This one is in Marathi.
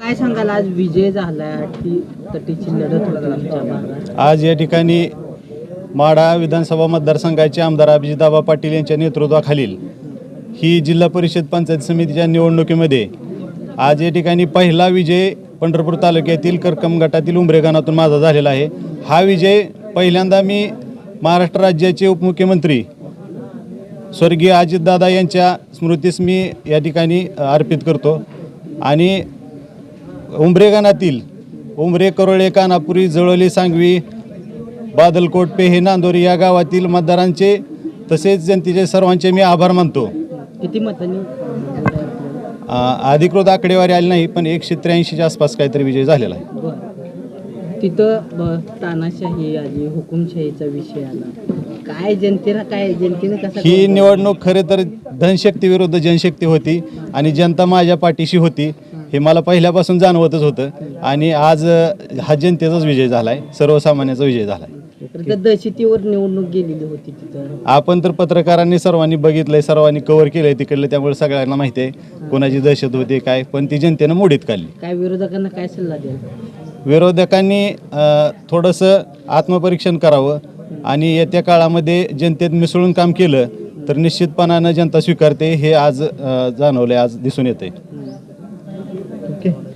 काय सांगाल? आज विजय झाला लढत आज या ठिकाणी माढा विधानसभा मतदारसंघाचे आमदार अभिजिताबा पाटील यांच्या नेतृत्वाखालील ही जिल्हा परिषद पंचायत समितीच्या निवडणुकीमध्ये आज या ठिकाणी पहिला विजय पंढरपूर तालुक्यातील करकम गटातील उमरेगानातून माझा झालेला आहे. हा विजय पहिल्यांदा मी महाराष्ट्र राज्याचे उपमुख्यमंत्री स्वर्गीय अजितदादा यांच्या स्मृतीस मी या ठिकाणी अर्पित करतो. आणि उंबरे गाणातील उंबरे करोळे कानापुरी जळोली सांगवी बादलकोट पेहे नांदोरी या गावातील मतदारांचे तसेच जनतेचे सर्वांचे मी आभार मानतो. किती मतांनी? आ, अधिकृत आकडेवारी आली नाही पण एकशे त्र्याऐंशीच्या आसपास काहीतरी विजय झालेला आहे. तिथं ब- तानाशाही आली हुकुमशाहीचा विषय आला. काय जनतेला काय जनतेने कसा ही निवडणूक खरे तर धनशक्ती विरुद्ध जनशक्ती होती आणि जनता माझ्या पाठीशी होती. हे मला पहिल्यापासून जाणवतच होतं. आणि आज हा जनतेचाच विजय झाला आहे सर्वसामान्याचा विजय झाला आहे दहशतीवर निवडणूक गेलेली होती तिथं. आपण तर पत्रकारांनी सर्वांनी बघितलंय सर्वांनी कव्हर केलंय तिकडलं त्यामुळे सगळ्यांना माहिती आहे कोणाची दहशत होती काय. पण ती जनतेनं मोडीत काढली. काय विरोधकांना काय सल्ला द्याल? विरोधकांनी अ, थोडंसं आत्मपरीक्षण करावं. आणि येत्या काळामध्ये जनतेत मिसळून काम केलं तर निश्चितपणानं जनता स्वीकारते. हे आज अ, जाणवलंय आज दिसून येते Okay.